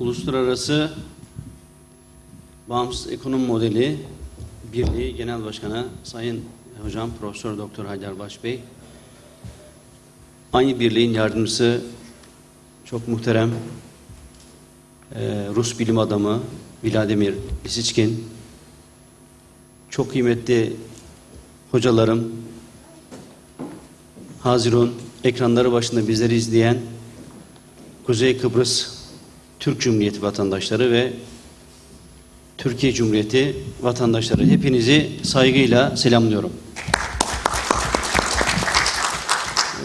Uluslararası Bağımsız Ekonomi Modeli Birliği Genel Başkanı Sayın Hocam Profesör Doktor Haydar Baş Bey, aynı birliğin yardımcısı çok muhterem eee, Rus bilim adamı Vladimir Lisiçkin, çok kıymetli hocalarım, Hazirun, ekranları başında bizleri izleyen Kuzey Kıbrıs Türk Cumhuriyeti vatandaşları ve Türkiye Cumhuriyeti vatandaşları hepinizi saygıyla selamlıyorum.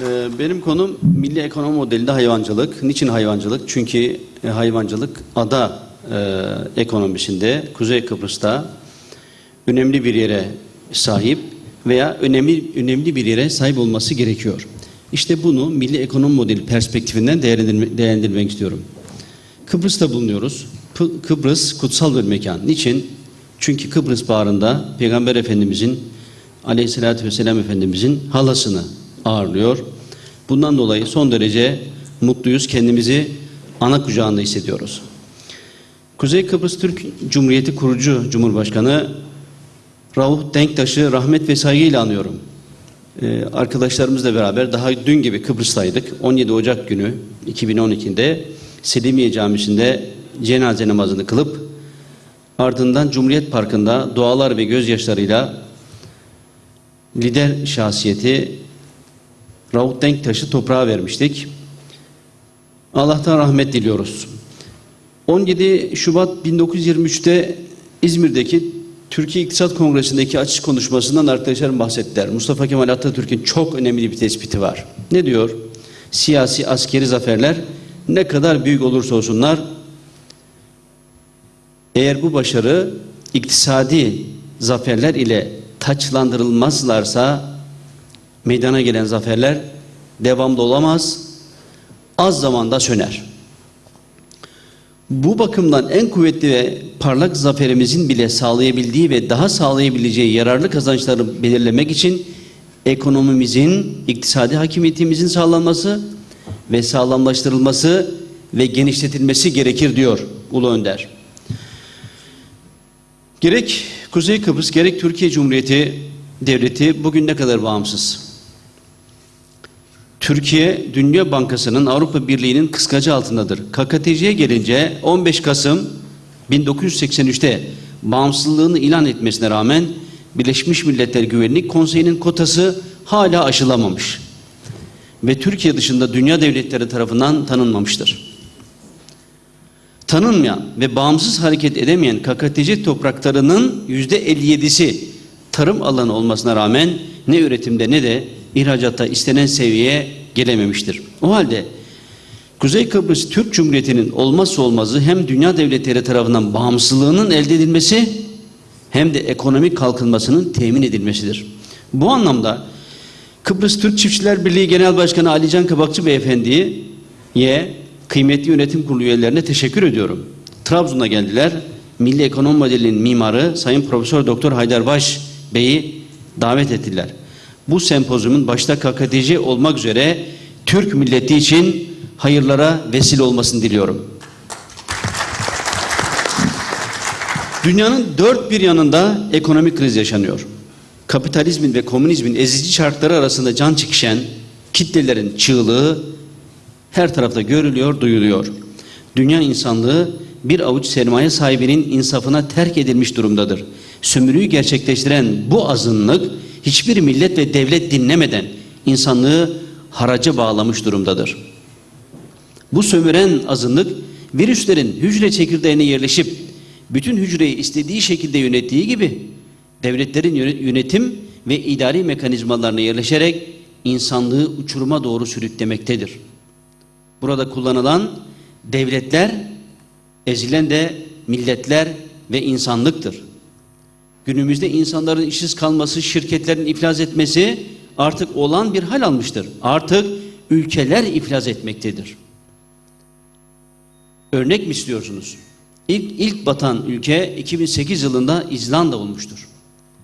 Ee, Benim konum milli ekonomi modelinde hayvancılık. Niçin hayvancılık? Çünkü e, hayvancılık ada e, ekonomisinde Kuzey Kıbrıs'ta önemli bir yere sahip veya önemli önemli bir yere sahip olması gerekiyor. İşte bunu milli ekonomi modeli perspektifinden değerlendirme- değerlendirmek istiyorum. Kıbrıs'ta bulunuyoruz. P- Kıbrıs kutsal bir mekan. Niçin? Çünkü Kıbrıs bağrında Peygamber Efendimizin Aleyhisselatü Vesselam Efendimizin halasını ağırlıyor. Bundan dolayı son derece mutluyuz. Kendimizi ana kucağında hissediyoruz. Kuzey Kıbrıs Türk Cumhuriyeti kurucu Cumhurbaşkanı Rauf Denktaş'ı rahmet ve saygıyla anıyorum. Ee, arkadaşlarımızla beraber daha dün gibi Kıbrıs'taydık. 17 Ocak günü 2012'de Selimiye Camisi'nde cenaze namazını kılıp ardından Cumhuriyet Parkı'nda dualar ve gözyaşlarıyla lider şahsiyeti Rauf Denktaş'ı toprağa vermiştik. Allah'tan rahmet diliyoruz. 17 Şubat 1923'te İzmir'deki Türkiye İktisat Kongresi'ndeki açış konuşmasından arkadaşlarım bahsettiler. Mustafa Kemal Atatürk'ün çok önemli bir tespiti var. Ne diyor? Siyasi askeri zaferler ne kadar büyük olursa olsunlar eğer bu başarı iktisadi zaferler ile taçlandırılmazlarsa meydana gelen zaferler devamlı olamaz, az zamanda söner. Bu bakımdan en kuvvetli ve parlak zaferimizin bile sağlayabildiği ve daha sağlayabileceği yararlı kazançları belirlemek için ekonomimizin, iktisadi hakimiyetimizin sağlanması ve sağlamlaştırılması ve genişletilmesi gerekir diyor Ulu Önder. Gerek Kuzey Kıbrıs gerek Türkiye Cumhuriyeti Devleti bugün ne kadar bağımsız? Türkiye Dünya Bankası'nın Avrupa Birliği'nin kıskacı altındadır. KKTC'ye gelince 15 Kasım 1983'te bağımsızlığını ilan etmesine rağmen Birleşmiş Milletler Güvenlik Konseyi'nin kotası hala aşılamamış ve Türkiye dışında dünya devletleri tarafından tanınmamıştır. Tanınmayan ve bağımsız hareket edemeyen KKTC topraklarının %57'si tarım alanı olmasına rağmen ne üretimde ne de ihracatta istenen seviyeye gelememiştir. O halde Kuzey Kıbrıs Türk Cumhuriyeti'nin olmazsa olmazı hem dünya devletleri tarafından bağımsızlığının elde edilmesi hem de ekonomik kalkınmasının temin edilmesidir. Bu anlamda Kıbrıs Türk Çiftçiler Birliği Genel Başkanı Alican Kabakçı Beyefendi'ye kıymetli yönetim kurulu üyelerine teşekkür ediyorum. Trabzon'a geldiler. Milli Ekonomi Modeli'nin mimarı Sayın Profesör Doktor Haydarbaş Bey'i davet ettiler. Bu sempozyumun başta KKTC olmak üzere Türk milleti için hayırlara vesile olmasını diliyorum. Dünyanın dört bir yanında ekonomik kriz yaşanıyor. Kapitalizmin ve komünizmin ezici şartları arasında can çekişen kitlelerin çığlığı her tarafta görülüyor, duyuluyor. Dünya insanlığı bir avuç sermaye sahibinin insafına terk edilmiş durumdadır. Sömürüyü gerçekleştiren bu azınlık hiçbir millet ve devlet dinlemeden insanlığı haraca bağlamış durumdadır. Bu sömüren azınlık virüslerin hücre çekirdeğine yerleşip bütün hücreyi istediği şekilde yönettiği gibi devletlerin yönet- yönetim ve idari mekanizmalarına yerleşerek insanlığı uçuruma doğru sürüklemektedir. Burada kullanılan devletler, ezilen de milletler ve insanlıktır. Günümüzde insanların işsiz kalması, şirketlerin iflas etmesi artık olan bir hal almıştır. Artık ülkeler iflas etmektedir. Örnek mi istiyorsunuz? İlk, ilk batan ülke 2008 yılında İzlanda olmuştur.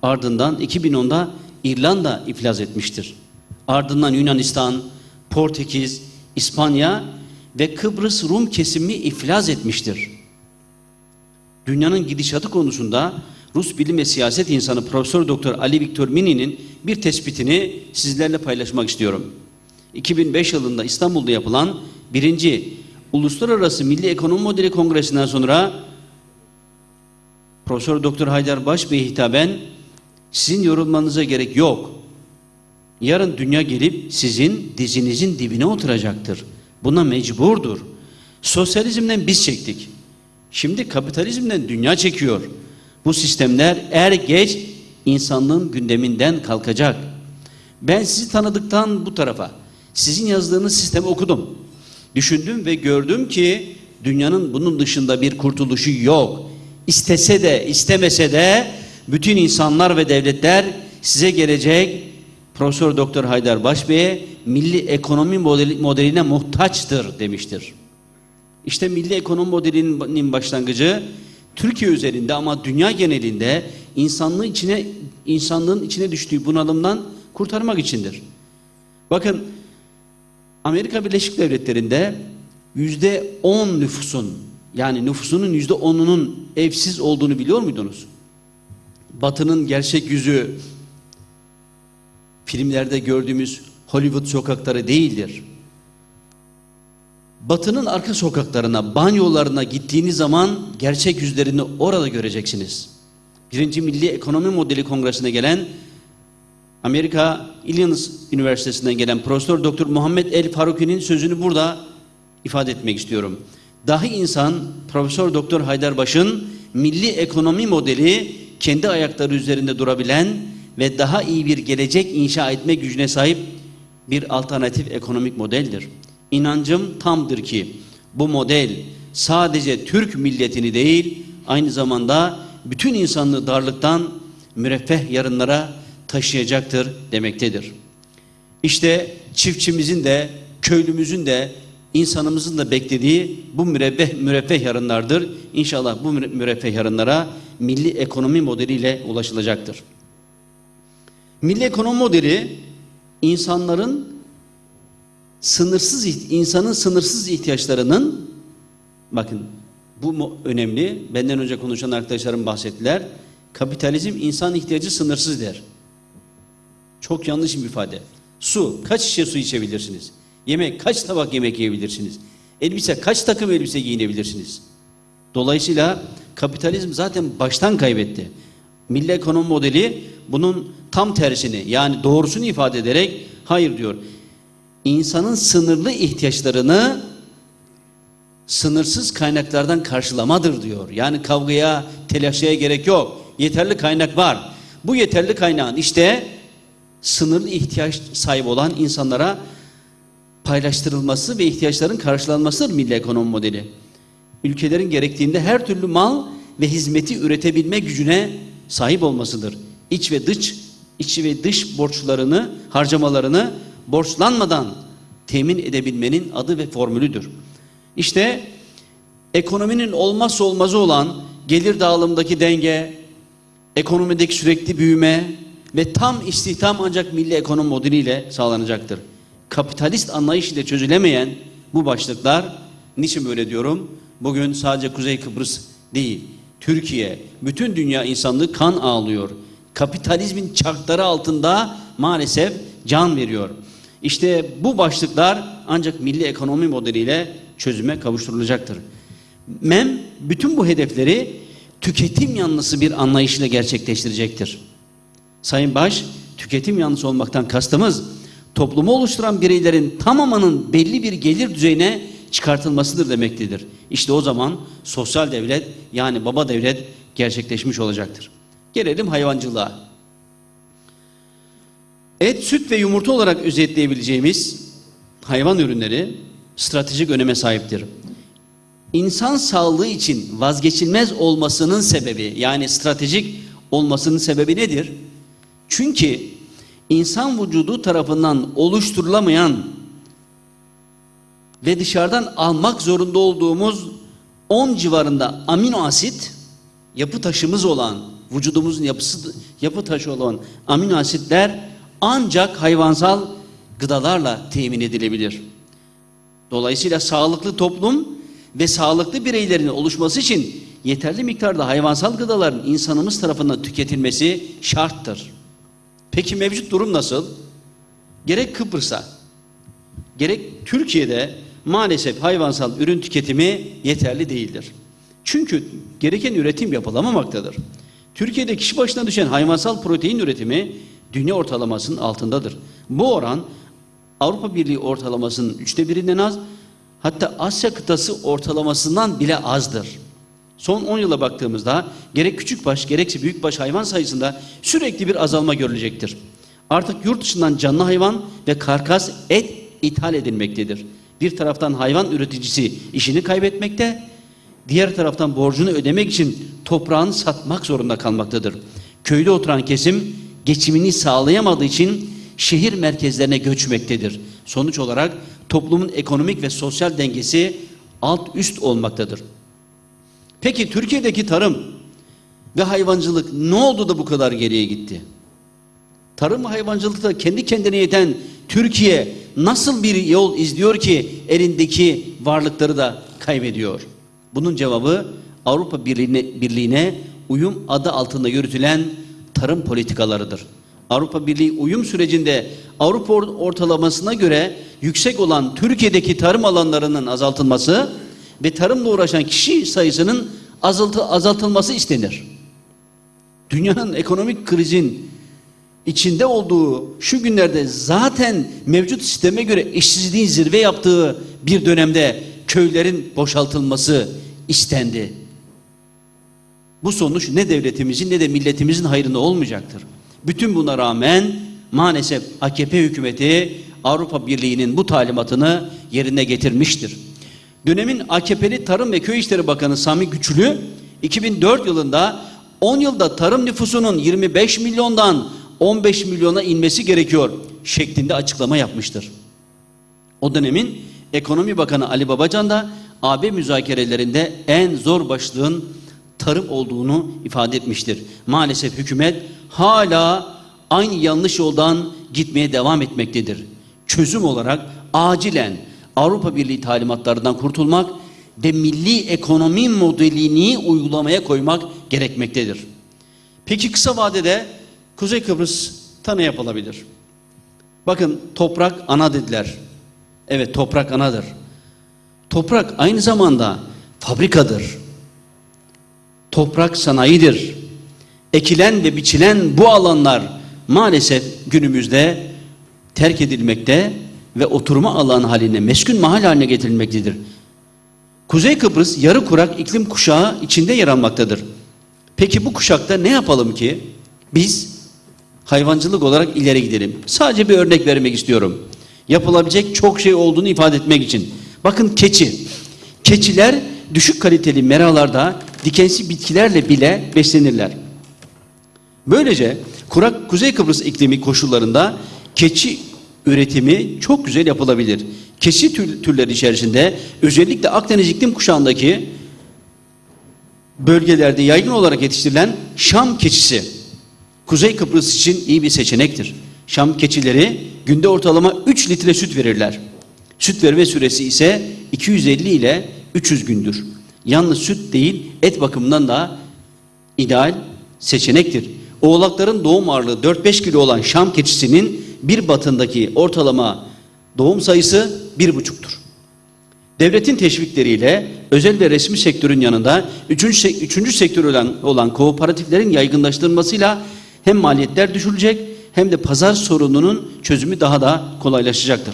Ardından 2010'da İrlanda iflas etmiştir. Ardından Yunanistan, Portekiz, İspanya ve Kıbrıs Rum kesimi iflas etmiştir. Dünyanın gidişatı konusunda Rus bilim ve siyaset insanı Profesör Doktor Ali Viktor Mini'nin bir tespitini sizlerle paylaşmak istiyorum. 2005 yılında İstanbul'da yapılan birinci Uluslararası Milli Ekonomi Modeli Kongresi'nden sonra Profesör Doktor Haydar Baş Bey'e hitaben sizin yorulmanıza gerek yok. Yarın dünya gelip sizin dizinizin dibine oturacaktır. Buna mecburdur. Sosyalizmden biz çektik. Şimdi kapitalizmden dünya çekiyor. Bu sistemler er geç insanlığın gündeminden kalkacak. Ben sizi tanıdıktan bu tarafa sizin yazdığınız sistemi okudum. Düşündüm ve gördüm ki dünyanın bunun dışında bir kurtuluşu yok. İstese de istemese de bütün insanlar ve devletler size gelecek Profesör Doktor Haydar Başbey'e milli ekonomi modeli, modeline muhtaçtır demiştir. İşte milli ekonomi modelinin başlangıcı Türkiye üzerinde ama dünya genelinde insanlığı içine insanlığın içine düştüğü bunalımdan kurtarmak içindir. Bakın Amerika Birleşik Devletleri'nde yüzde on nüfusun yani nüfusunun yüzde onunun evsiz olduğunu biliyor muydunuz? Batının gerçek yüzü filmlerde gördüğümüz Hollywood sokakları değildir. Batının arka sokaklarına, banyolarına gittiğiniz zaman gerçek yüzlerini orada göreceksiniz. Birinci Milli Ekonomi Modeli Kongresi'ne gelen Amerika Illinois Üniversitesi'nden gelen Profesör Doktor Muhammed El Faruki'nin sözünü burada ifade etmek istiyorum. Dahi insan Profesör Doktor Haydarbaş'ın milli ekonomi modeli kendi ayakları üzerinde durabilen ve daha iyi bir gelecek inşa etme gücüne sahip bir alternatif ekonomik modeldir. İnancım tamdır ki bu model sadece Türk milletini değil aynı zamanda bütün insanlığı darlıktan müreffeh yarınlara taşıyacaktır demektedir. İşte çiftçimizin de köylümüzün de insanımızın da beklediği bu müreffeh, müreffeh yarınlardır. İnşallah bu müreffeh yarınlara milli ekonomi modeliyle ulaşılacaktır. Milli ekonomi modeli insanların sınırsız insanın sınırsız ihtiyaçlarının bakın bu önemli. Benden önce konuşan arkadaşlarım bahsettiler. Kapitalizm insan ihtiyacı sınırsız der. Çok yanlış bir ifade. Su, kaç şişe su içebilirsiniz? Yemek, kaç tabak yemek yiyebilirsiniz? Elbise, kaç takım elbise giyinebilirsiniz? Dolayısıyla kapitalizm zaten baştan kaybetti. Milli ekonomi modeli bunun tam tersini yani doğrusunu ifade ederek hayır diyor. İnsanın sınırlı ihtiyaçlarını sınırsız kaynaklardan karşılamadır diyor. Yani kavgaya, telaşaya gerek yok. Yeterli kaynak var. Bu yeterli kaynağın işte sınırlı ihtiyaç sahibi olan insanlara paylaştırılması ve ihtiyaçların karşılanmasıdır milli ekonomi modeli. Ülkelerin gerektiğinde her türlü mal ve hizmeti üretebilme gücüne sahip olmasıdır. İç ve dış, iç ve dış borçlarını, harcamalarını borçlanmadan temin edebilmenin adı ve formülüdür. İşte ekonominin olmazsa olmazı olan gelir dağılımındaki denge, ekonomideki sürekli büyüme ve tam istihdam ancak milli ekonomi modeliyle sağlanacaktır. Kapitalist anlayış ile çözülemeyen bu başlıklar, niçin böyle diyorum? Bugün sadece Kuzey Kıbrıs değil, Türkiye, bütün dünya insanlığı kan ağlıyor. Kapitalizmin çarkları altında maalesef can veriyor. İşte bu başlıklar ancak milli ekonomi modeliyle çözüme kavuşturulacaktır. MEM bütün bu hedefleri tüketim yanlısı bir anlayışla gerçekleştirecektir. Sayın Baş, tüketim yanlısı olmaktan kastımız toplumu oluşturan bireylerin tamamının belli bir gelir düzeyine çıkartılmasıdır demektedir. İşte o zaman sosyal devlet yani baba devlet gerçekleşmiş olacaktır. Gelelim hayvancılığa. Et, süt ve yumurta olarak özetleyebileceğimiz hayvan ürünleri stratejik öneme sahiptir. İnsan sağlığı için vazgeçilmez olmasının sebebi yani stratejik olmasının sebebi nedir? Çünkü insan vücudu tarafından oluşturulamayan ve dışarıdan almak zorunda olduğumuz 10 civarında amino asit yapı taşımız olan vücudumuzun yapısı yapı taşı olan amino asitler ancak hayvansal gıdalarla temin edilebilir. Dolayısıyla sağlıklı toplum ve sağlıklı bireylerin oluşması için yeterli miktarda hayvansal gıdaların insanımız tarafından tüketilmesi şarttır. Peki mevcut durum nasıl? Gerek Kıbrıs'a, gerek Türkiye'de maalesef hayvansal ürün tüketimi yeterli değildir. Çünkü gereken üretim yapılamamaktadır. Türkiye'de kişi başına düşen hayvansal protein üretimi dünya ortalamasının altındadır. Bu oran Avrupa Birliği ortalamasının üçte birinden az, hatta Asya kıtası ortalamasından bile azdır. Son 10 yıla baktığımızda gerek küçükbaş gerekse büyükbaş hayvan sayısında sürekli bir azalma görülecektir. Artık yurt dışından canlı hayvan ve karkas et ithal edilmektedir. Bir taraftan hayvan üreticisi işini kaybetmekte, diğer taraftan borcunu ödemek için toprağını satmak zorunda kalmaktadır. Köyde oturan kesim geçimini sağlayamadığı için şehir merkezlerine göçmektedir. Sonuç olarak toplumun ekonomik ve sosyal dengesi alt üst olmaktadır. Peki Türkiye'deki tarım ve hayvancılık ne oldu da bu kadar geriye gitti? Tarım ve hayvancılıkta kendi kendine yeten Türkiye nasıl bir yol izliyor ki elindeki varlıkları da kaybediyor? Bunun cevabı Avrupa Birliği'ne, Birliği'ne uyum adı altında yürütülen tarım politikalarıdır. Avrupa Birliği uyum sürecinde Avrupa ortalamasına göre yüksek olan Türkiye'deki tarım alanlarının azaltılması ve tarımla uğraşan kişi sayısının azaltı, azaltılması istenir. Dünyanın ekonomik krizin içinde olduğu şu günlerde zaten mevcut sisteme göre işsizliğin zirve yaptığı bir dönemde köylerin boşaltılması istendi. Bu sonuç ne devletimizin ne de milletimizin hayrına olmayacaktır. Bütün buna rağmen maalesef AKP hükümeti Avrupa Birliği'nin bu talimatını yerine getirmiştir. Dönemin AKP'li Tarım ve Köy İşleri Bakanı Sami Güçlü 2004 yılında 10 yılda tarım nüfusunun 25 milyondan 15 milyona inmesi gerekiyor şeklinde açıklama yapmıştır. O dönemin Ekonomi Bakanı Ali Babacan da AB müzakerelerinde en zor başlığın tarım olduğunu ifade etmiştir. Maalesef hükümet hala aynı yanlış yoldan gitmeye devam etmektedir. Çözüm olarak acilen Avrupa Birliği talimatlarından kurtulmak ve milli ekonomi modelini uygulamaya koymak gerekmektedir. Peki kısa vadede Kuzey Kıbrıs'ta ne yapılabilir? Bakın toprak ana dediler. Evet toprak anadır. Toprak aynı zamanda fabrikadır. Toprak sanayidir. Ekilen ve biçilen bu alanlar maalesef günümüzde terk edilmekte ve oturma alanı haline, meskun mahal haline getirilmektedir. Kuzey Kıbrıs yarı kurak iklim kuşağı içinde yer almaktadır. Peki bu kuşakta ne yapalım ki? Biz hayvancılık olarak ileri gidelim. Sadece bir örnek vermek istiyorum. Yapılabilecek çok şey olduğunu ifade etmek için. Bakın keçi. Keçiler düşük kaliteli meralarda dikensi bitkilerle bile beslenirler. Böylece kurak Kuzey Kıbrıs iklimi koşullarında keçi üretimi çok güzel yapılabilir. Keçi tür, türleri içerisinde özellikle Akdeniz iklim kuşağındaki bölgelerde yaygın olarak yetiştirilen Şam keçisi Kuzey Kıbrıs için iyi bir seçenektir. Şam keçileri günde ortalama 3 litre süt verirler. Süt verme süresi ise 250 ile 300 gündür. Yalnız süt değil et bakımından da ideal seçenektir. Oğlakların doğum ağırlığı 4-5 kilo olan Şam keçisinin bir batındaki ortalama doğum sayısı bir buçuktur. Devletin teşvikleriyle özel ve resmi sektörün yanında üçüncü, üçüncü sektör olan, olan kooperatiflerin yaygınlaştırılmasıyla hem maliyetler düşülecek hem de pazar sorununun çözümü daha da kolaylaşacaktır.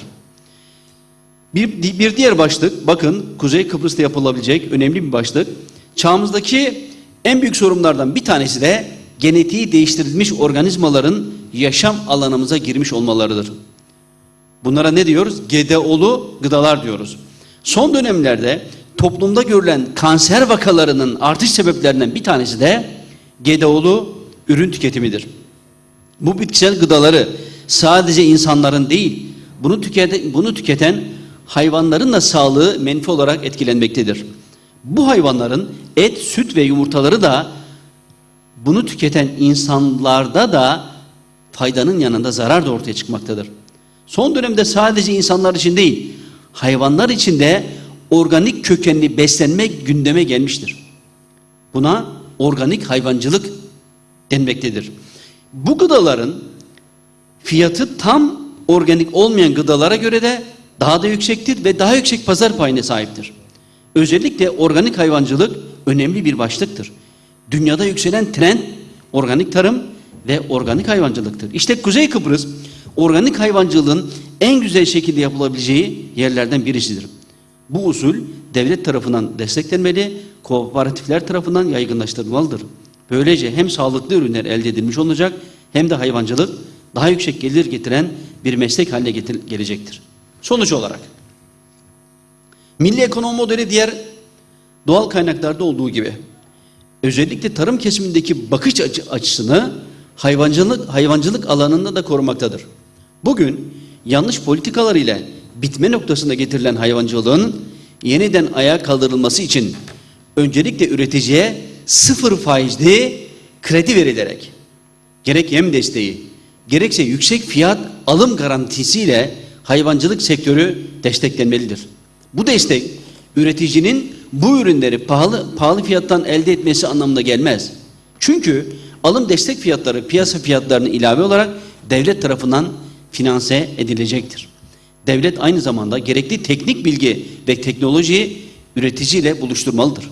Bir, bir diğer başlık, bakın Kuzey Kıbrıs'ta yapılabilecek önemli bir başlık. Çağımızdaki en büyük sorunlardan bir tanesi de genetiği değiştirilmiş organizmaların yaşam alanımıza girmiş olmalarıdır. Bunlara ne diyoruz? GDO'lu gıdalar diyoruz. Son dönemlerde toplumda görülen kanser vakalarının artış sebeplerinden bir tanesi de GDO'lu ürün tüketimidir. Bu bitkisel gıdaları sadece insanların değil, bunu tüketen, bunu tüketen hayvanların da sağlığı menfi olarak etkilenmektedir. Bu hayvanların et, süt ve yumurtaları da bunu tüketen insanlarda da faydanın yanında zarar da ortaya çıkmaktadır. Son dönemde sadece insanlar için değil, hayvanlar için de organik kökenli beslenme gündeme gelmiştir. Buna organik hayvancılık denmektedir. Bu gıdaların fiyatı tam organik olmayan gıdalara göre de daha da yüksektir ve daha yüksek pazar payına sahiptir. Özellikle organik hayvancılık önemli bir başlıktır. Dünyada yükselen trend organik tarım ve organik hayvancılıktır. İşte Kuzey Kıbrıs organik hayvancılığın en güzel şekilde yapılabileceği yerlerden birisidir. Bu usul devlet tarafından desteklenmeli, kooperatifler tarafından yaygınlaştırılmalıdır. Böylece hem sağlıklı ürünler elde edilmiş olacak hem de hayvancılık daha yüksek gelir getiren bir meslek haline gelecektir. Sonuç olarak milli ekonomi modeli diğer doğal kaynaklarda olduğu gibi özellikle tarım kesimindeki bakış açı- açısını hayvancılık hayvancılık alanında da korumaktadır. Bugün yanlış politikalar ile bitme noktasına getirilen hayvancılığın yeniden ayağa kaldırılması için öncelikle üreticiye sıfır faizli kredi verilerek gerek yem desteği gerekse yüksek fiyat alım garantisiyle hayvancılık sektörü desteklenmelidir. Bu destek üreticinin bu ürünleri pahalı pahalı fiyattan elde etmesi anlamına gelmez. Çünkü alım destek fiyatları piyasa fiyatlarını ilave olarak devlet tarafından finanse edilecektir. Devlet aynı zamanda gerekli teknik bilgi ve teknolojiyi üreticiyle buluşturmalıdır.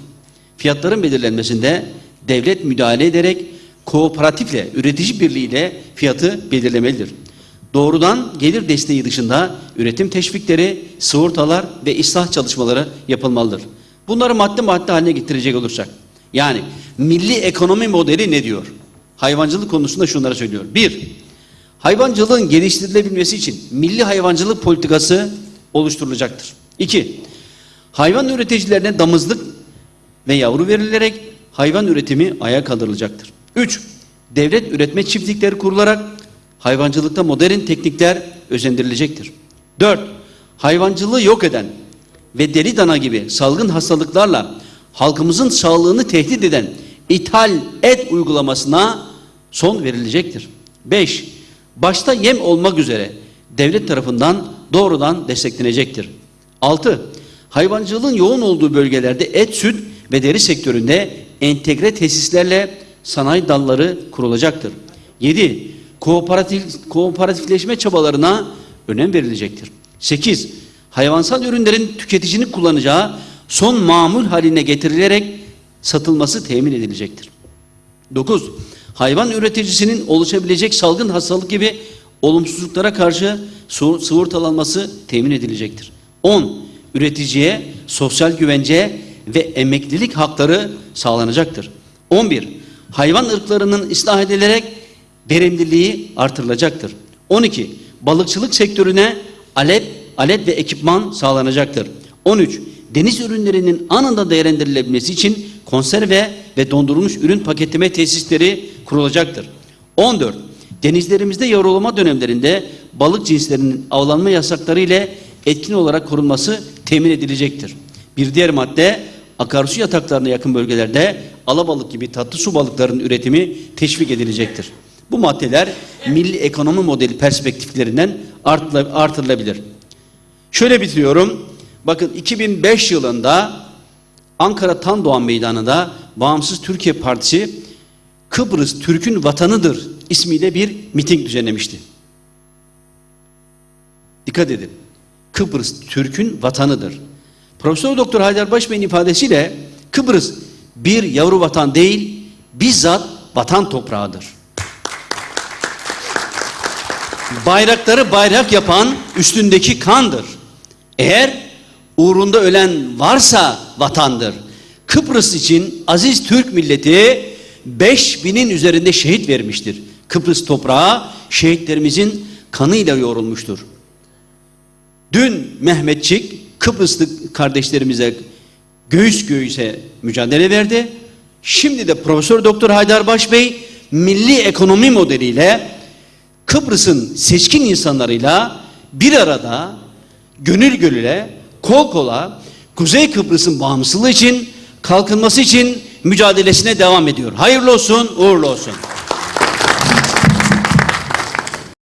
Fiyatların belirlenmesinde devlet müdahale ederek kooperatifle, üretici birliğiyle fiyatı belirlemelidir. Doğrudan gelir desteği dışında üretim teşvikleri, sigortalar ve ıslah çalışmaları yapılmalıdır. Bunları madde madde haline getirecek olursak. Yani milli ekonomi modeli ne diyor? Hayvancılık konusunda şunları söylüyor. Bir, hayvancılığın geliştirilebilmesi için milli hayvancılık politikası oluşturulacaktır. İki, hayvan üreticilerine damızlık ve yavru verilerek hayvan üretimi ayağa kaldırılacaktır. 3. Devlet üretme çiftlikleri kurularak hayvancılıkta modern teknikler özendirilecektir. 4. Hayvancılığı yok eden ve deli dana gibi salgın hastalıklarla halkımızın sağlığını tehdit eden ithal et uygulamasına son verilecektir. 5. Başta yem olmak üzere devlet tarafından doğrudan desteklenecektir. 6. Hayvancılığın yoğun olduğu bölgelerde et, süt ve deri sektöründe entegre tesislerle sanayi dalları kurulacaktır. 7. Kooperatif, kooperatifleşme çabalarına önem verilecektir. 8. Hayvansal ürünlerin tüketicinin kullanacağı son mamul haline getirilerek satılması temin edilecektir. 9. Hayvan üreticisinin oluşabilecek salgın hastalık gibi olumsuzluklara karşı sigortalanması temin edilecektir. 10. Üreticiye sosyal güvence ve emeklilik hakları sağlanacaktır. 11. Hayvan ırklarının ıslah edilerek verimliliği artırılacaktır. 12. Balıkçılık sektörüne alet, alet ve ekipman sağlanacaktır. 13. Deniz ürünlerinin anında değerlendirilebilmesi için konserve ve dondurulmuş ürün paketleme tesisleri kurulacaktır. 14. Denizlerimizde yavrulama dönemlerinde balık cinslerinin avlanma yasakları ile etkin olarak korunması temin edilecektir. Bir diğer madde akarsu yataklarına yakın bölgelerde alabalık gibi tatlı su balıklarının üretimi teşvik edilecektir. Bu maddeler milli ekonomi modeli perspektiflerinden artırılabilir. Şöyle bitiriyorum. Bakın 2005 yılında Ankara Tan Doğan Meydanı'nda Bağımsız Türkiye Partisi Kıbrıs Türk'ün vatanıdır ismiyle bir miting düzenlemişti. Dikkat edin. Kıbrıs Türk'ün vatanıdır. Profesör Doktor Haydar Başbey'in ifadesiyle Kıbrıs bir yavru vatan değil, bizzat vatan toprağıdır. Bayrakları bayrak yapan üstündeki kandır. Eğer uğrunda ölen varsa vatandır. Kıbrıs için aziz Türk milleti 5000'in üzerinde şehit vermiştir. Kıbrıs toprağı şehitlerimizin kanıyla yoğrulmuştur. Dün Mehmetçik Kıbrıslı kardeşlerimize göğüs göğüse mücadele verdi. Şimdi de Profesör Doktor Haydar Başbey milli ekonomi modeliyle Kıbrıs'ın seçkin insanlarıyla bir arada gönül gönüle kol kola Kuzey Kıbrıs'ın bağımsızlığı için kalkınması için mücadelesine devam ediyor. Hayırlı olsun, uğurlu olsun.